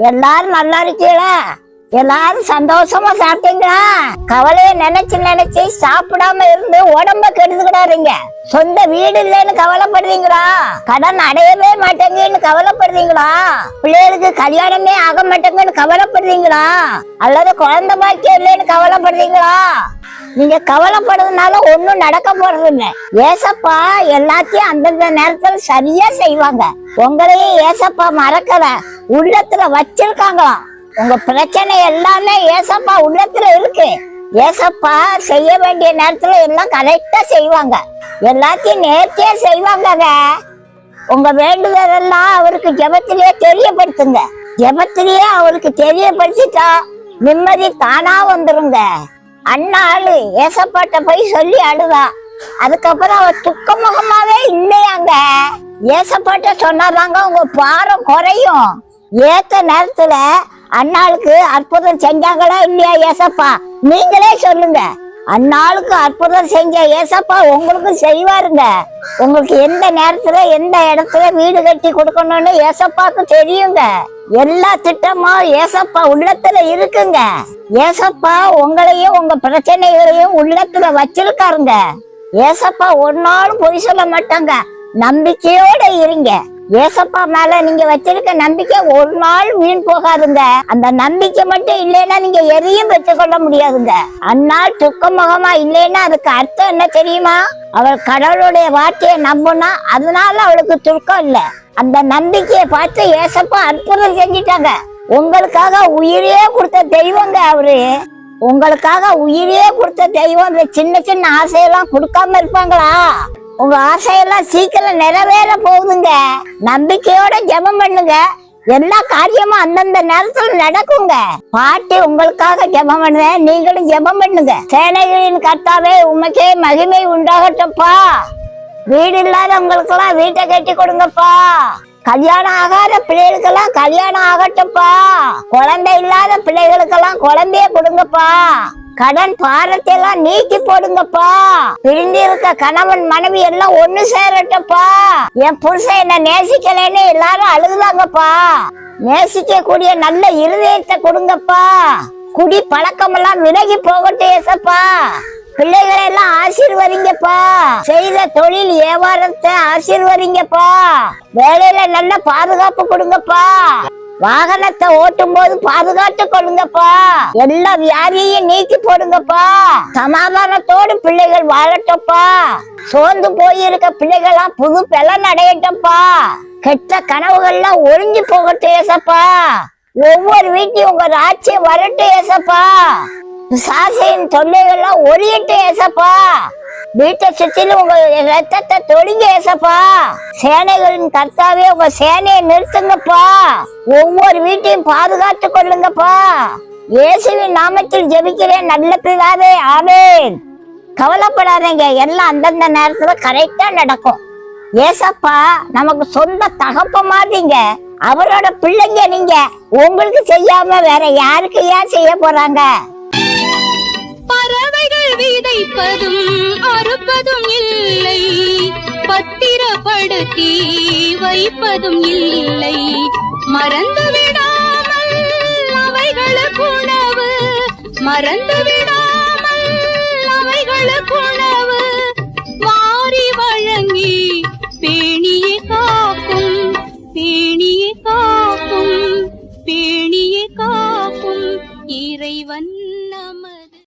எல்லாரும் நல்லா இருக்கீங்களா? எல்லாரும் சந்தோஷமா சாப்பிட்டீங்களா? கவலையை நினைச்சு நினைச்சு சாப்பிடாம இருந்து உடம்ப கெடுத்துக்கிடாதீங்க. சொந்த வீடு இல்லைன்னு கவலைப்படுறீங்களா? கடன் அடையவே மாட்டேங்கன்னு கவலைப்படுறீங்களா? பிள்ளைகளுக்கு கல்யாணமே ஆக மாட்டேங்கன்னு கவலைப்படுறீங்களா? அல்லது குழந்தை பாக்கியம் இல்லைன்னு கவலைப்படுறீங்களா? நீங்க கவலைப்படுறதுனால ஒண்ணும் நடக்க போறது இல்ல ஏசப்பா எல்லாத்தையும் அந்தந்த நேரத்துல சரியா செய்வாங்க. உங்களையும் ஏசப்பா மறக்கல. உள்ளத்துல வச்சிருக்காங்களாம். உங்க பிரச்சனை எல்லாமே ஏசப்பா உள்ளத்துல இருக்கு. ஏசப்பா செய்ய வேண்டிய நேரத்துல எல்லாம் கரெக்டா செய்வாங்க. எல்லாத்தையும் நேர்த்தியா செய்வாங்கங்க. உங்க வேண்டுதல் எல்லாம் அவருக்கு ஜபத்திலேயே தெரியப்படுத்துங்க. ஜபத்திலேயே அவருக்கு தெரியப்படுத்திட்டா நிம்மதி தானா வந்துருங்க. அண்ணாளு ஏசப்பாட்ட போய் சொல்லி அழுதா. அதுக்கப்புறம் அவ துக்கமுகமாவே இல்லையாங்க. ஏசப்பாட்ட சொன்னாதாங்க உங்க பாரம் குறையும். ஏத்த நேரத்துல அண்ணாளுக்கு அற்புதம் செஞ்சாங்களா இல்லையா ஏசப்பா? நீங்களே சொல்லுங்க. அந்நாளுக்கு அற்புதம் செஞ்ச ஏசப்பா உங்களுக்கு செய்வாருங்க. உங்களுக்கு எந்த நேரத்துல எந்த இடத்துல வீடு கட்டி கொடுக்கணும்னு ஏசப்பாக்கு தெரியுங்க. எல்லா திட்டமும் ஏசப்பா உள்ளத்துல இருக்குங்க. ஏசப்பா உங்களையும் உங்க பிரச்சனைகளையும் உள்ளத்துல வச்சிருக்காருங்க. ஏசப்பா ஒரு நாளும் பொய் சொல்ல மாட்டாங்க. நம்பிக்கையோட இருங்க. ஏசப்பா மேல நீங்க வச்சிருக்க நம்பிக்கை ஒரு நாள் வீண் போகாதுங்க. அந்த நம்பிக்கை மட்டும் இல்லைன்னா நீங்க எதையும் பெற்றுக்கொள்ள முடியாதுங்க. அந்நாள் துக்க முகமா இல்லைன்னா அதுக்கு அர்த்தம் என்ன தெரியுமா? அவள் கடவுளுடைய வார்த்தையை நம்பினா அதனால அவளுக்கு துக்கம் இல்ல. அந்த நம்பிக்கையை பார்த்து ஏசப்பா அற்புதம் செஞ்சிட்டாங்க. உங்களுக்காக உயிரையே கொடுத்த தெய்வங்க அவரு. உங்களுக்காக உயிரையே கொடுத்த தெய்வம் இந்த சின்ன சின்ன ஆசையெல்லாம் கொடுக்காம இருப்பாங்களா? உங்க ஆசையெல்லாம் சீக்கிரம் நிறைவேற போகுதுங்க. நம்பிக்கையோட ஜெபம் பண்ணுங்க. எல்லா காரியமும் அந்தந்த நேரத்துல நடக்குங்க. பாட்டி உங்களுக்காக ஜெபம் பண்ணுவேன் நீங்களும் ஜெபம் பண்ணுங்க. சேனைகளின் கர்த்தாவே உமக்கே மகிமை உண்டாகட்டும்ப்பா. வீடு இல்லாதவங்களுக்கெல்லாம் வீட்டை கட்டி கொடுங்கப்பா. கல்யாணம் ஆகாத பிள்ளைகளுக்கெல்லாம் கல்யாணம் ஆகட்டும்ப்பா. குழந்தை இல்லாத பிள்ளைகளுக்கெல்லாம் குழந்தைய கொடுங்கப்பா. கடன் பாரத்தை எல்லாம் நீக்கி போடுங்கப்பா. பிரிந்து இருக்க கணவன் மனைவி எல்லாம் ஒண்ணு சேரட்டப்பா என் புருஷன் என்ன நேசிக்கலைன்னு எல்லாரும் அழுகுதாங்கப்பா நேசிக்க கூடிய நல்ல இருதயத்தை கொடுங்கப்பா. குடி பழக்கம் எல்லாம் விலகி போகட்டும் ஏசப்பா. பிள்ளைகளை எல்லாம் ஆசீர்வதிங்கப்பா. செய்த தொழில் வியாபாரத்தை ஆசீர்வதிங்கப்பா. வேலையில நல்ல பாதுகாப்பு கொடுங்கப்பா. வாகனத்தை ஓட்டும் போது பாதுகாத்து கொள்ளுங்கப்பா. எல்லா வியாதியையும் நீக்கி போடுங்கப்பா. சமாதானத்தோடு பிள்ளைகள் வாழட்டப்பா சோர்ந்து போயிருக்க பிள்ளைகள்லாம் புது பெலன் அடையட்டப்பா கெட்ட கனவுகள்லாம் ஒழிஞ்சு போகட்டும் ஏசப்பா. ஒவ்வொரு வீட்டையும் உங்க ராட்சியம் வரட்டும் ஏசப்பா. சாசையின் தொல்லைகள்லாம் ஒழியட்டும் ஏசப்பா. வீட்டை சுற்றிலும் உங்க ரத்தத்தை தொடுங்க ஏசப்பா. சேனைகளின் கர்த்தாவே உங்க சேனையை நிறுத்துங்கப்பா. ஒவ்வொரு வீட்டையும் பாதுகாத்து கொள்ளுங்கப்பா. இயேசுவின் நாமத்தில் ஜெபிக்கிறேன் நல்ல பிதாவே. ஆவேன் கவலைப்படாதீங்க. எல்லாம் அந்தந்த நேரத்துல கரெக்டா நடக்கும். ஏசப்பா நமக்கு சொந்த தகப்ப மாதிரிங்க அவரோட பிள்ளைங்க நீங்க. உங்களுக்கு செய்யாம வேற யாருக்கு ஏன் செய்ய போறாங்க? பறவைகள் அறுப்பதும் இல்லை. பத்திரப்படுத்தி வைப்பதும் இல்லை. மறந்து விடாமல் அவைகளுக்கு உணவு மறந்து விடாமல்